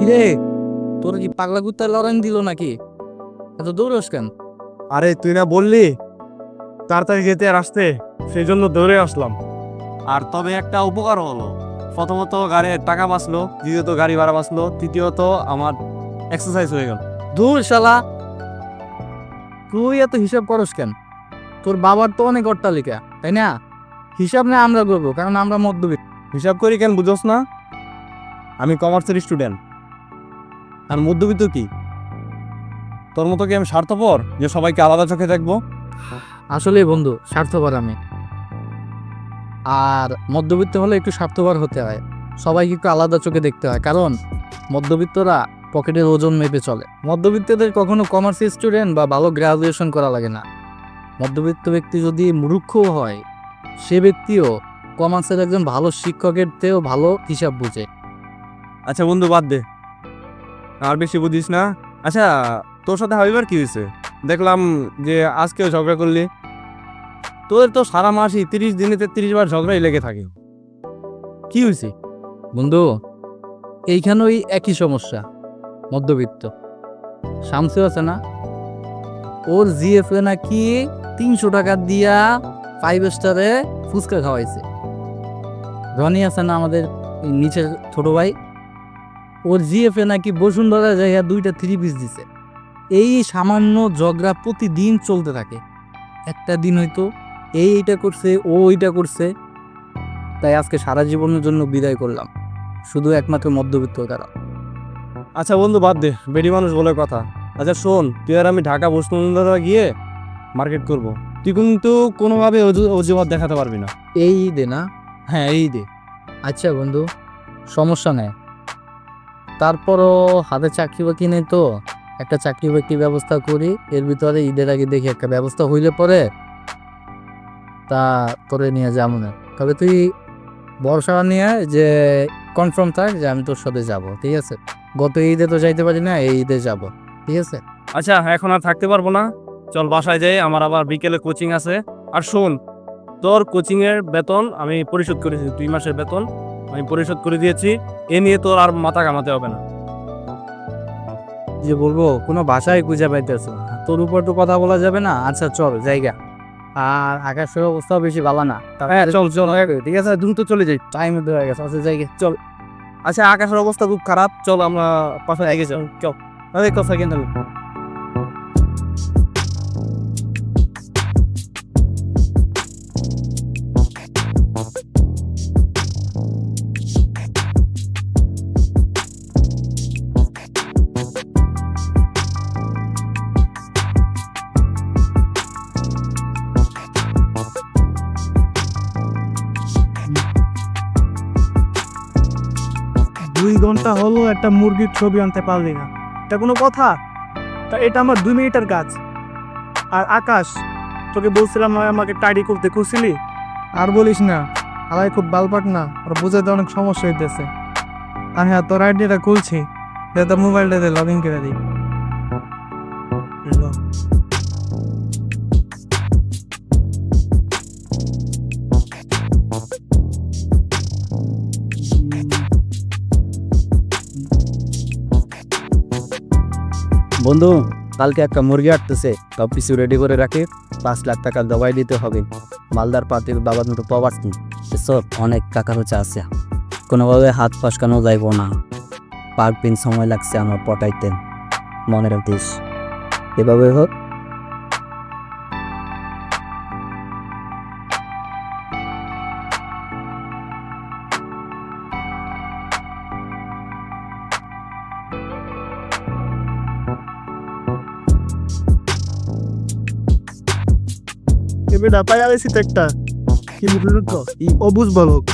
কিরে? তোর কি পাগলা কুত্তা লড়াই দিল নাকি? এত দৌড়স কেন? আরে তুই না বললি? তাড়াতাড়ি যেতে আর আসতে। সেই জন্য দৌড়ে আসলাম। আর তবে একটা উপকার হলো। প্রথমত গাড়ির টাকা বাঁচলো দ্বিতীয়ত গাড়ি ভাড়া বাঁচলো তৃতীয়ত আমার এক্সারসাইজ হয়ে গেল। দূর শালা! তুই এত হিসাব করস কেন? তোর বাবার তো অনেক অট্টালিকা তাই না? হিসাব না আমরা করব কারণ আমরা মধ্যবিত্ত। হিসাব করি কেন বুঝোস না? আমি কমার্সের স্টুডেন্ট আর মধ্যবিত্ত কি? তোর মতো কি আমি স্বার্থপর যে সবাইকে আলাদা চোখে দেখব? আসলে বন্ধু স্বার্থপর আমি। আর মধ্যবিত্ত হলে একটু স্বার্থপর হতে হয়। সবাইকে একটু আলাদা চোখে দেখতে হয় কারণ মধ্যবিত্তরা পকেটের ওজন মেপে চলে। মধ্যবিত্তদের কখনো কমার্স স্টুডেন্ট বা ভালো গ্রাজুয়েশন করা লাগে না। মধ্যবিত্ত ব্যক্তি যদি মূর্খ হয় সে ব্যক্তিও কমার্সের একজন ভালো শিক্ষকের চেয়েও ভালো হিসাব বুঝে। আচ্ছা বন্ধু বাদ দে। আর বেশি বুঝিস না? আচ্ছা তোর সাথে হাবিবার কি হয়েছে? দেখলাম যে আজকেও ঝগড়া করলি। তোদের তো সারা মাসই তিরিশ দিনে তেত্রিশ বার ঝগড়াই লেগে থাকে। কি হয়েছে? বন্ধু এইখানে ওই একই সমস্যা, মধ্যবিত্ত। শামসু আছে না? ওর জিএফএ নাকি তিনশো টাকা দিয়া ফাইভ স্টারে ফুচকা খাওয়াইছে। ধনী আছে না আমাদের নিচের ছোট ভাই? ওর জিএফে নাকি বসুন্ধরা জায়গা দুইটা থ্রি পিস দিছে। এই সামান্য ঝগড়া প্রতিদিন চলতে থাকে। একটা দিন হয়তো এই এইটা করছে ও ওইটা করছে। তাই আজকে সারা জীবনের জন্য বিদায় করলাম। শুধু একমাত্র মধ্যবিত্ত তারা আচ্ছা বন্ধু বাদ দে। বেডি মানুষ বলে কথা। আচ্ছা শোন তুই আর আমি ঢাকা বসুন্ধরা গিয়ে মার্কেট করব। তুই কিন্তু কোনোভাবে অজু- অজুহাত দেখাতে পারবি না। এই দে না। হ্যাঁ এই দে। আচ্ছা বন্ধু সমস্যা নেই। তারপরও হাতে চাকরি বাকরি নেই তো। একটা চাকরি বাকরি ব্যবস্থা করি, এর ভিতরে ঈদের আগে দেখি একটা ব্যবস্থা হইলে পরে তা করে নিয়ে যাব না। তবে তুই ভরসা নিয়ে যে কনফার্ম থাক যে আমি তোর সাথে যাব, ঠিক আছে? গত ঈদে তো যাইতে পারি না, এই ঈদে যাব, ঠিক আছে? আচ্ছা এখন আর থাকতে পারব না। চল বাসায় যাই, আমার আবার বিকেলে কোচিং আছে। আর শোন, তোর কোচিংয়ের বেতন আমি পরিশোধ করেছি, দুই মাসের বেতন। আমি পরিশোধ করে দিয়েছি। এ নিয়ে তোর আর মাথা কামাতে হবে না। যে বলব কোনো ভাষাই খুঁজে পাইতেছে না। তোর উপর তো কথা বলা যাবে না। আচ্ছা চল জায়গা। আর আকাশের অবস্থাও বেশি ভালো না। হ্যাঁ চল চল ঠিক আছে দ্রুত চলে যাই। টাইম হয়ে গেছে আচ্ছা জায়গা চল। আচ্ছা আকাশের অবস্থা খুব খারাপ। চল আমরা পাশে এগিয়ে চল চল। কথা কেন দুই ঘণ্টা হলো একটা মুরগির ছবি আনতে পারলি না। এটা কোনো কথা? তা এটা আমার দুই মিনিটের কাজ। আর আকাশ, তোকে বলছিলাম আমাকে টাইডি করতে খুশিলি আর বলিস না, আলাই খুব বালপাট না আর বুঝাতে অনেক সমস্যা হইতেছে। আর হ্যাঁ তোর আইডিটা খুলছি যাতে মোবাইলটাতে লগ ইন করে দিই। বন্ধু, কালকে একটা মুরগি আটতেছে সব কিছু রেডি করে রাখে, পাঁচ লাখ টাকা দবাই দিতে হবে। মালদার পাতির বাবার মতো পাওয়ার এসব অনেক টাকা হচ্ছে আছে। কোনোভাবে হাত ফসকানো যাইব না। পাঁচ দিন সময় লাগছে আমার পটাইতে। মনে রাখিস এভাবে হোক তো একটা। কি তো অবুজ বালক।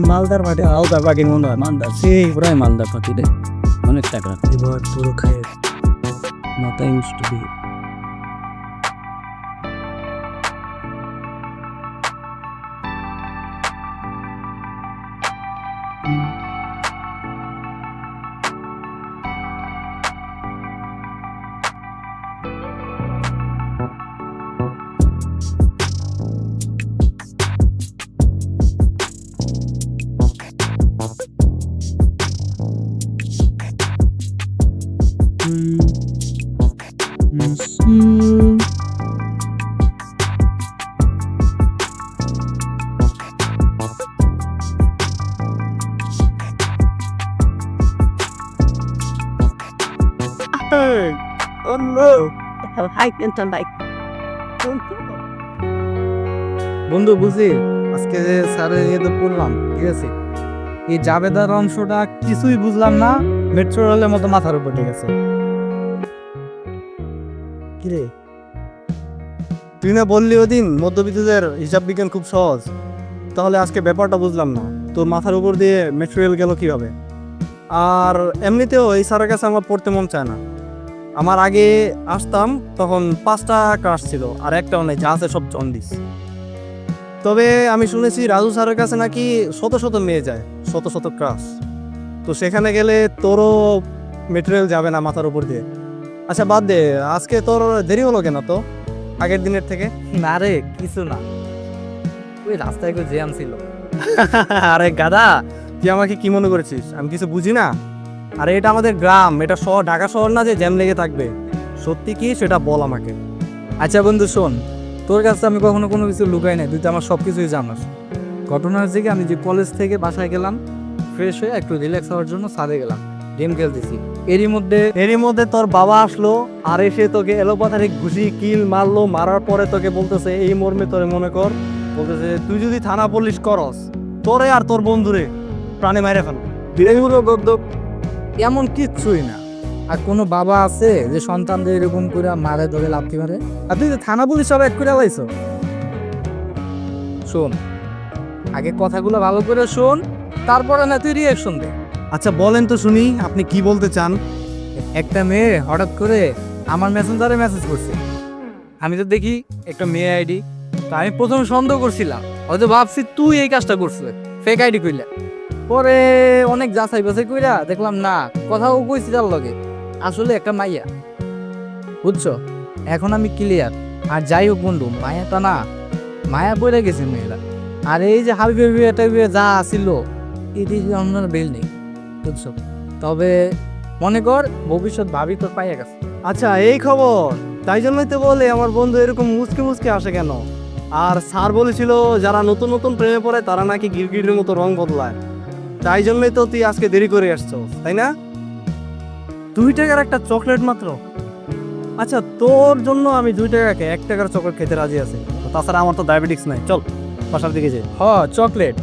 মালদার পাটি আলাদা পাখির মনে হয় মালদার সেই পুরাই মালদার পাখি রে। অনেক টাকা এবার পুরো খায়। মাথায় বন্ধু বুঝি আজকে যে স্যারের ইয়েতে পড়লাম, ঠিক আছে? এই জাবেদার অংশটা কিছুই বুঝলাম না মেট্রো রেলের মতো মাথার উপর ঠিক আছে তুই না বললি ওদিন মধ্যবিত্তদের হিসাব বিজ্ঞান খুব সহজ। তাহলে আজকে ব্যাপারটা বুঝলাম না। তোর মাথার উপর দিয়ে মেটেরিয়াল গেল কীভাবে? আর এমনিতেও এই স্যারের কাছে আমার পড়তে মন চায় না। আমার আগে আসতাম তখন পাঁচটা ক্লাস ছিল আর একটাও নেই, যা আছে সব জন্ডিস তবে আমি শুনেছি রাজু স্যারের কাছে নাকি শত শত মেয়ে যায়, শত শত ক্লাস তো সেখানে গেলে তোরও মেটেরিয়াল যাবে না মাথার উপর দিয়ে। আচ্ছা বাদ দে, আজকে তোর দেরি হলো কেন তো? আগের দিনের থেকে? না রে কিছু না। ওই রাস্তায় কেউ জ্যাম ছিল। আরে গাদা তুই আমাকে কি মনে করেছিস? আমি কিছু বুঝি না? আরে এটা আমাদের গ্রাম এটা শহর ঢাকা শহর না যে জ্যাম লেগে থাকবে? সত্যি কি? সেটা বল আমাকে। আচ্ছা বন্ধু শোন। তোর কাছে আমি কখনো কোনো কিছু লুকাই নাই তুই তো আমার সব কিছুই জানাস। ঘটনা হচ্ছে কি আমি যে কলেজ থেকে বাসায় গেলাম ফ্রেশ হয়ে একটু রিল্যাক্স হওয়ার জন্য সাদে গেলাম। গেম খেলতেছি। এরই মধ্যে এরই মধ্যে তোর বাবা আসলো আর এসে তোকে এলোপাথারি ঘুষি কিল মারলো মারার পরে তোকে বলতেছে এই মর্মে তোরে মনে কর। বলতেছে তুই যদি থানা পুলিশ করস তোরে আর তোর বন্ধুরে প্রাণে মাইরে ফেল গদ্য। এমন কিচ্ছুই না। আর কোনো বাবা আছে যে সন্তানদের এরকম করে মারে ধরে লাফতি মারে? আর তুই তো থানা পুলিশ সব এক করে লাইছ? শোন আগে কথাগুলো ভালো করে শোন তারপরে না তুই রিয়াকশন দে। আচ্ছা বলেন তো শুনি, আপনি কি বলতে চান? একটা মেয়ে হঠাৎ করে আমার মেসেঞ্জারে মেসেজ করছে। আমি তো দেখি একটা মেয়ে আইডি, তা আমি প্রথমে সন্দেহ করছিলাম। হয়তো ভাবছি তুই এই কাজটা করছিস ফেক আইডি কইলে। পরে অনেক যাচাই বাছাই কইরা দেখলাম না, কথাও কইছি তার লগে। আসলে একটা মাইয়া। বুঝছ? এখন আমি ক্লিয়ার আর যাই হোক বন্ধু মায়াটা না, মায়া পড়ে গেছে মেয়েরা। আর এই যে হাবি বেবি এটা যা আসিল এটি অন্য বেল নেই। বুঝছ তবে মনে কর ভবিষ্যৎ ভাবি তোর পাইয়া গেছে। আচ্ছা এই খবর। তাই জন্যই তো বলে আমার বন্ধু এরকম মুচকে মুচকে আসে কেন? আর স্যার বলেছিল যারা নতুন নতুন প্রেমে পড়ে তারা নাকি গিরগিরের মতো রং বদলায়। তাই জন্যই তো তুই আজকে দেরি করে আসছো তাই না? দুই টাকার একটা চকলেট মাত্র। আচ্ছা তোর জন্য আমি দুই টাকাকে এক টাকার চকলেট খেতে রাজি আছি। তাছাড়া আমার তো ডায়াবেটিক্স নাই। চল বাসার দিকে যাই। হ চকলেট।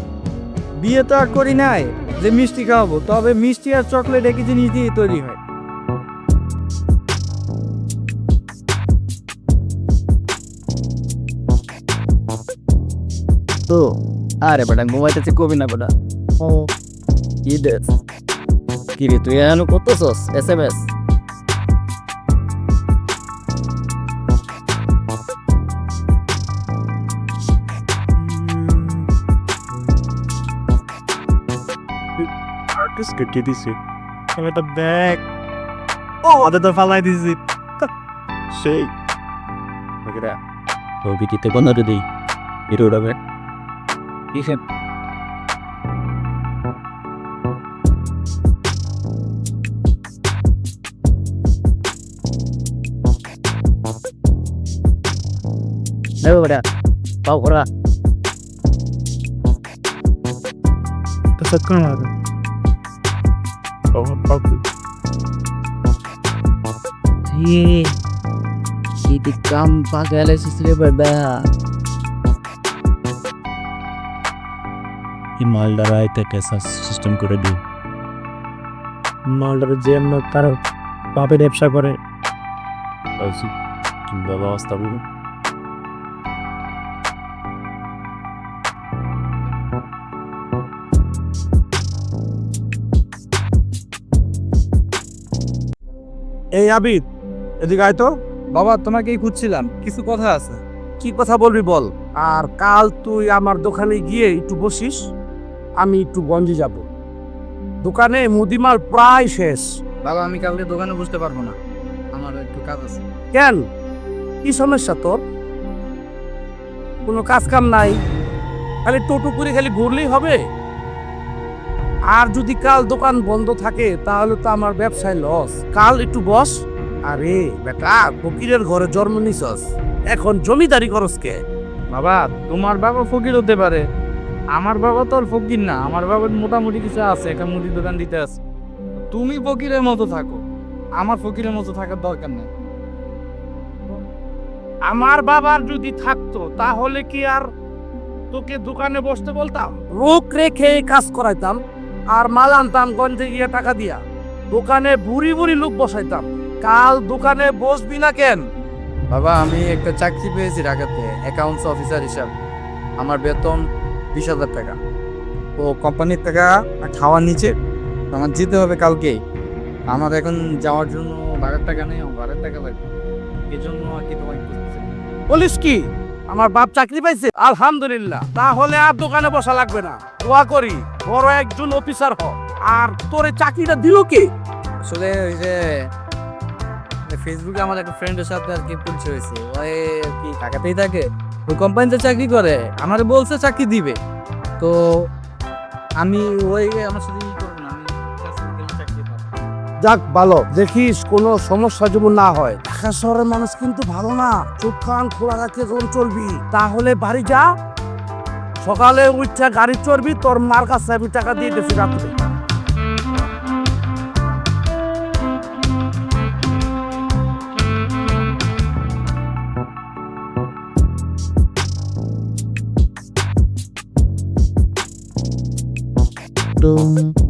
বিয়ে তো আর করি নাই যে মিষ্টি খাওয়াবো তবে মিষ্টি আর চকলেট একই জিনিস দিয়ে তৈরি হয়। তো আরে বেটা ঘুমাইতেছে কবি না বেটা। ও। কি কি রে তুই এখনও করতেছস? এস এম এস আর্টিস্ট কেটে দিছি এটা দেখ ও ওদের তো ফালাই দিছি সেই প্রকৃতিতে কোনো যদি হিরো উড়াবে কিসের নেব বেটা পাও করা তো সত্যি মারবে Sì, chi ti campa che le si scrive bene. এই মালদার আয়তে কেসা সিস্টেম করে দিই মালটার যে তার বাপের ব্যবসা করে ব্যবস্থা করব এই আবিদ এদিকে আয় তো। বাবা তোমাকেই খুঁজছিলাম। কিছু কথা আছে। কি কথা বলবি বল? আর কাল তুই আমার দোকানে গিয়ে একটু বসিস আমি একটু গঞ্জে যাব। দোকানে মুদিমাল প্রায় শেষ। বাবা আমি কালকে দোকানে বসতে পারব না। আমার একটু কাজ আছে। কেন? কি সমস্যা তোর? কোনো কাজ কাম নাই? খালি টোটো করে খালি ঘুরলেই হবে? আর যদি কাল দোকান বন্ধ থাকে তাহলে তো আমার ব্যবসায় লস কাল একটু বস। আরে বেটা ফকিরের ঘরে জন্ম নিছস। এখন জমিদারি করস কে? বাবা তোমার বাবা ফকির হতে পারে। আমার বাবা তো আর ফকির না। আমার বাবার মোটামুটি কিছু আছে একটা মুদির দোকান দিতে আছে। তুমি ফকিরের মতো থাকো। আমার ফকিরের মতো থাকার দরকার নেই। আমার বাবার যদি থাকতো তাহলে কি আর তোকে দোকানে বসতে বলতাম? রোগ রেখে কাজ করাইতাম? আর মাল আনতাম গঞ্জে গিয়ে টাকা দিয়া। দোকানে বুড়ি বুড়ি লোক বসাইতাম। কাল দোকানে বসবি না কেন? বাবা আমি একটা চাকরি পেয়েছি ঢাকাতে অ্যাকাউন্টস অফিসার হিসাবে। আমার বেতন বিশ হাজার টাকা। তো কোম্পানির টাকা খাওয়ার নিচে আমার যেতে হবে কালকে। আমার এখন যাওয়ার জন্য ভাড়ার টাকা নেই ভাড়ার টাকা লাগবে। এই জন্য আর কি তোমায় বলিস কি? আমার বাপ চাকরি পাইছে, আলহামদুলিল্লাহ। তাহলে আর দোকানে বসা লাগবে না। দোয়া করি, বড় একজন অফিসার হ। আর তোরে চাকরিটা দিল কি? আসলে ওই যে ফেসবুকে আমার একটা ফ্রেন্ডের সাথে আর কি পরিচয় হয়েছে। ওই কি ঢাকাতেই থাকে? ওই কোম্পানিতে চাকরি করে। আমার বলছে চাকরি দিবে। তো আমি ওই আমার সাথে যাক, ভালো। দেখিস কোনো সমস্যা যেমন না হয়। ঢাকা শহরের মানুষ কিন্তু ভালো না। চোখ কান খোলা রাখতে যখন চলবি। তাহলে বাড়ি যা। সকালে উঠছে গাড়ি চড়বি, তোর মার কাছে টাকা দিয়ে দিচ্ছি রাত্রে। আবির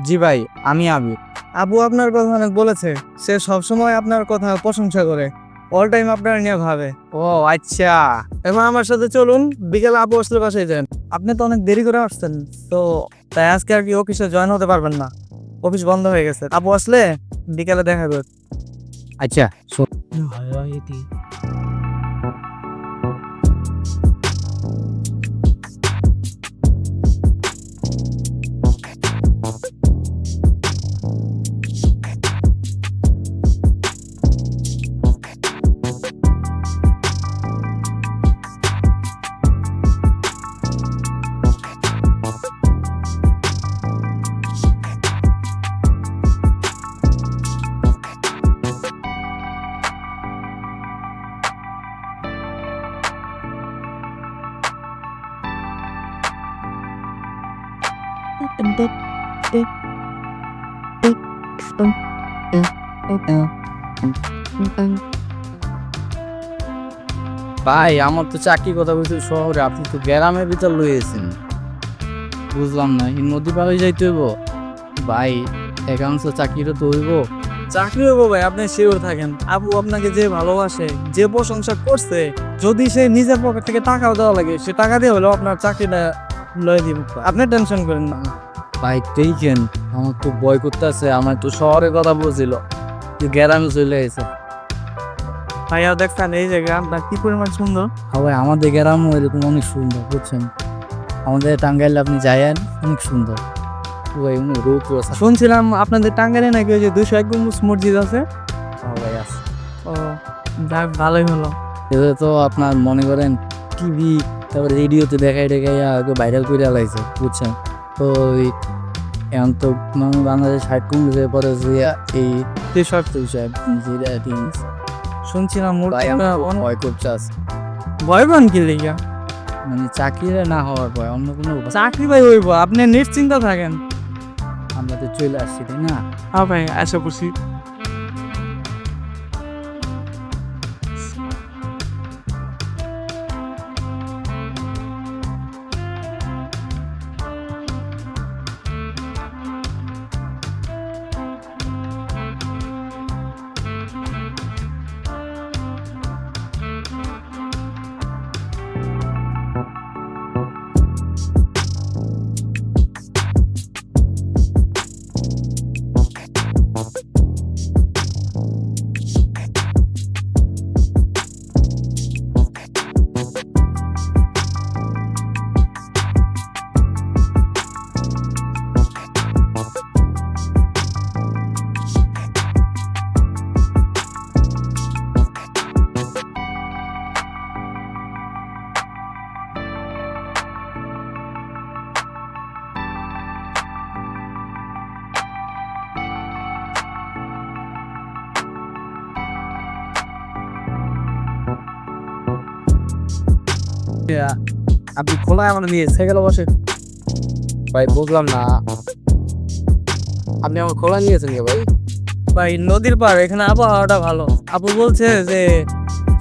জি ভাই আমি আবির। আবু আপনার কথা অনেক বলেছে সে সবসময় আপনার কথা প্রশংসা করে। অল টাইম আপনার নিয়ে ভাবে। ও আচ্ছা। এবার আমার সাথে চলুন বিকেলে আবু আসলে বাসায় যান। আপনি তো অনেক দেরি করে আসছেন তো তাই আজকে আর কি অফিসে জয়েন হতে পারবেন না। অফিস বন্ধ হয়ে গেছে। আবু আসলে বিকেলে দেখা করবে। আচ্ছা ভাই আমার তো চাকরি কথা বলছি শহরে আপনি তো গ্রামের ভিতর লইয়েছেন বুঝলাম না এই নদী হয়ে যাইতে হইব। ভাই একাংশ চাকরিটা তো হইব। চাকরি হব ভাই আপনি শিওর থাকেন। আবু আপনাকে যে ভালোবাসে যে প্রশংসা করছে যদি সে নিজের পকেট থেকে টাকাও দেওয়া লাগে সে টাকা দিয়ে হলেও আপনার চাকরিটা লয়ে দিব। আপনি টেনশন করেন না। ভাই দেখেন আমার তো ভয় করতে আছে আমার তো শহরে কথা বলছিল যে গ্রামে চলে এসে ভাইয়া দেখছেন এই জায়গা আপনার কি পরিমাণ সুন্দর? ভাই আমাদের গ্রামও এরকম অনেক সুন্দর বুঝছেন? আমাদের টাঙ্গাইলে আপনি যায়েন অনেক সুন্দর। ওই রোসা শুনছিলাম আপনাদের টাঙ্গাইলে নাকি ওই যে দুশো এক গম্বুজ মসজিদ আছে? ভাই আছে। ও যাক ভালোই হলো। এটা তো আপনার মনে করেন টিভি তারপরে রেডিওতে দেখাই দেখাই ভাইরাল করে লাইছে বুঝছেন? তো ওই এখন তো বাংলাদেশ ষাট কমছে পরে যে এই তেসর হিসাব শুনছিলাম মোট আমার অনেক ভয় করছে ভয় পান কি লেগা? মানে চাকরি না হওয়ার ভয় অন্য কোনো চাকরি ভাই হইব আপনি নিশ্চিন্ত থাকেন। আমরা তো চলে আসছি তাই না? হ্যাঁ ভাই আশা করছি। আপনি খোলা আমার নিয়ে সাইকেলে বসে। ভাই বুঝলাম না। আপনি আমার খোলা নিয়েছেন কে ভাই? ভাই নদীর পার এখানে আবহাওয়াটা ভালো। আপু বলছে যে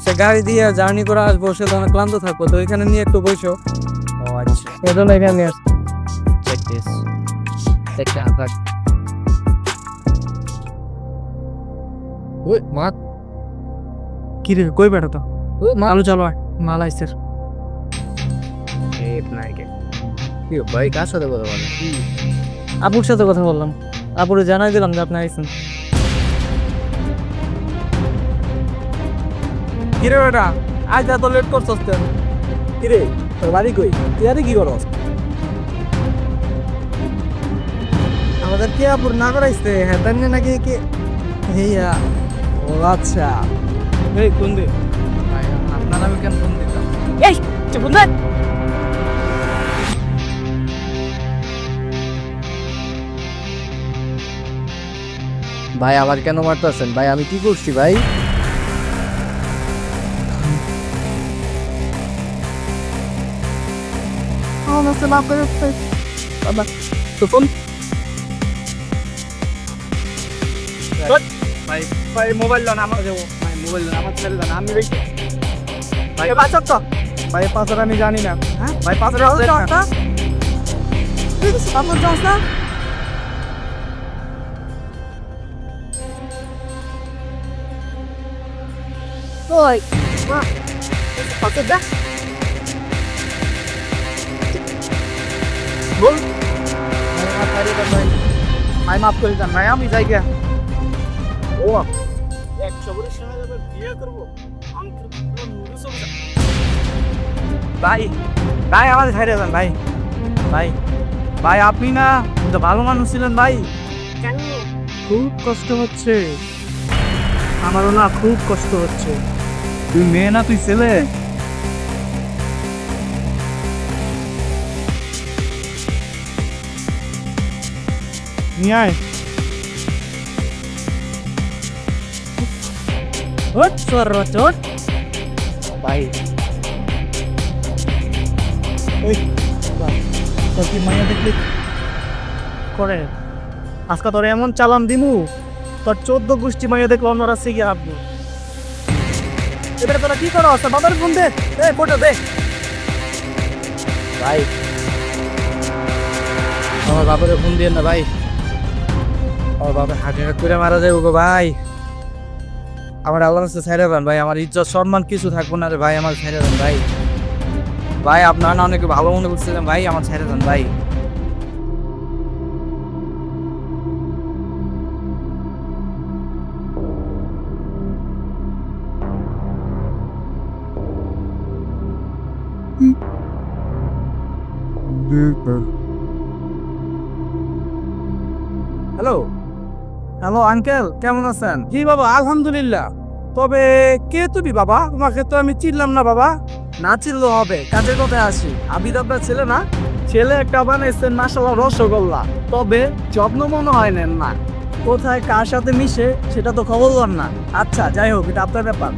সে গাড়ি দিয়ে জার্নি করে আসব সে তো অনেক ক্লান্ত থাকব তো এখানে নিয়ে একটু বসো। ও আচ্ছা। এজন্য এখানে নিয়ে আসছি। একটা আঘাত ওই মা। কি রে কই বেটা তো? ওই মা। চালু মাল আইসে কি ভাই কার সাথে কথা বলেন? আপুর সাথে কথা বললাম। আপুরে জানাই দিলাম যে আপনি আইসেন কিরে বেটা আজ এত লেট করছস কেন? কিরে তোর বাড়ি কই? তুই আরে কি করস? আমাদের কে আপুর না করাইছে? হ্যাঁ তাই নাকি কে? হেইয়া ও আচ্ছা। এই কোন দে। আপনার আমি কেন ফোন দিতাম? এই চুপ ভাই আবার কেন মারতেছেন? ভাই আমি কি করছি ভাই? আমার মোবাইল লোন আমার দেবো ভাই মোবাইল লোন আমার ছেলে লোন আমি ভাই পাঁচক তো। ভাই পাঁচক আমি জানি না। হ্যাঁ? ভাই পাঁচক আমার জংসা কই পাঁচক দা ভাই মাফ করে দেন ভাই আমি যাই গিয়া। ও ভাই ভাই আমাদের ছাড়িয়ে দেন ভাই। ভাই ভাই আপনি না তো ভালো মানুষ ছিলেন ভাই। খুব কষ্ট হচ্ছে। আমারও না খুব কষ্ট হচ্ছে। তুই মেয়ে না তুই ছেলে? নিয়ে আয়। ওট চোর চোর। ভাই ওই তোর কি মাইয়া দেখলি? করে। আজকে তোর এমন চালান দিমু তোর চোদ্দ গোষ্ঠী মাইয়া দেখল অন্যরা শিখে রাখব এবারে তোরা কি করো? বাবার ফোন দে এ ফটো দে। ভাই। আমার বাবারে ফোন দিয়ে না, ভাই। আমার বাবা হার্ট অ্যাটাক করে মারা যাব গো, ভাই। আমার আল্লাহ কাছে ছেড়ে দেন, ভাই। আমার ইজ্জত, সম্মান কিছু থাকব না রে, ভাই। আমার ছেড়ে দেন, ভাই। ভাই, আপনারা না অনেকে ভালো মনে করছিলেন, ভাই। আমার ছেড়ে দেন, ভাই। হ্যালো হ্যালো আঙ্কেল কেমন আছেন? জি বাবা আলহামদুলিল্লাহ। তবে কে তুমি বাবা? তোমাকে তো আমি চিনলাম না বাবা। না হবে। কাজের কথায় আসি। আবিদ আপনার ছেলে না? ছেলে একটা বানাইছেন মাসাল্লাহ রসগোল্লা। তবে যত্ন মনে হয় নেন না। কোথায় কার সাথে মিশে সেটা তো খবর না। আচ্ছা যাই হোক এটা আপনার ব্যাপার।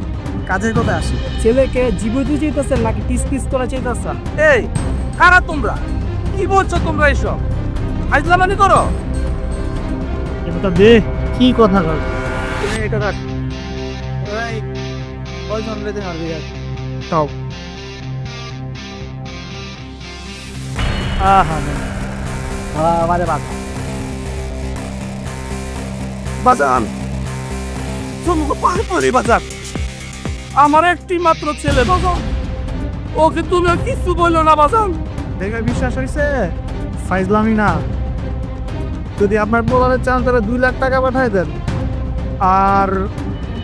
কাজের কথায় আসি। ছেলেকে জীবিত চাইতেছেন নাকি পিস করে চাইতেছেন এই কারা তোমরা? কি বলছো তোমরা এসব? আইজলামানি করো। এটা দে কি কথা কর? এটা রাখ। এই ওই সামনে দে হারবি রাখ তাও। আহা আমারে বাবা বাজান তোমাকে পায়ে পড়ি বাজান আমার একটি মাত্র ছেলে বাজান ওকে তুমি কিছু বলল না বাজান দেখে বিশ্বাস হয়েছে ফাইজলামি না। যদি আপনার পোলারে চান তাহলে দুই লাখ টাকা পাঠাই দেন আর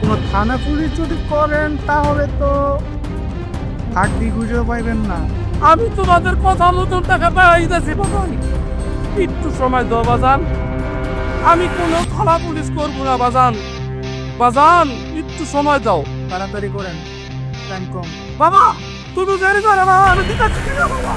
কোনো থানা পুলিশ যদি করেন তাহলে তো হাড্ডি খুঁজেও পাইবেন না। আমি তোমাদের কথা মতন টাকা পাইতেছি বাজান। একটু সময় দাও বাজান। আমি কোনো থানা পুলিশ করব না বাজান। বাজান একটু সময় দাও। তাড়াতাড়ি করেন টাইম কম। বাবা তুমি জানি বাবা আমি দিতে বাবা?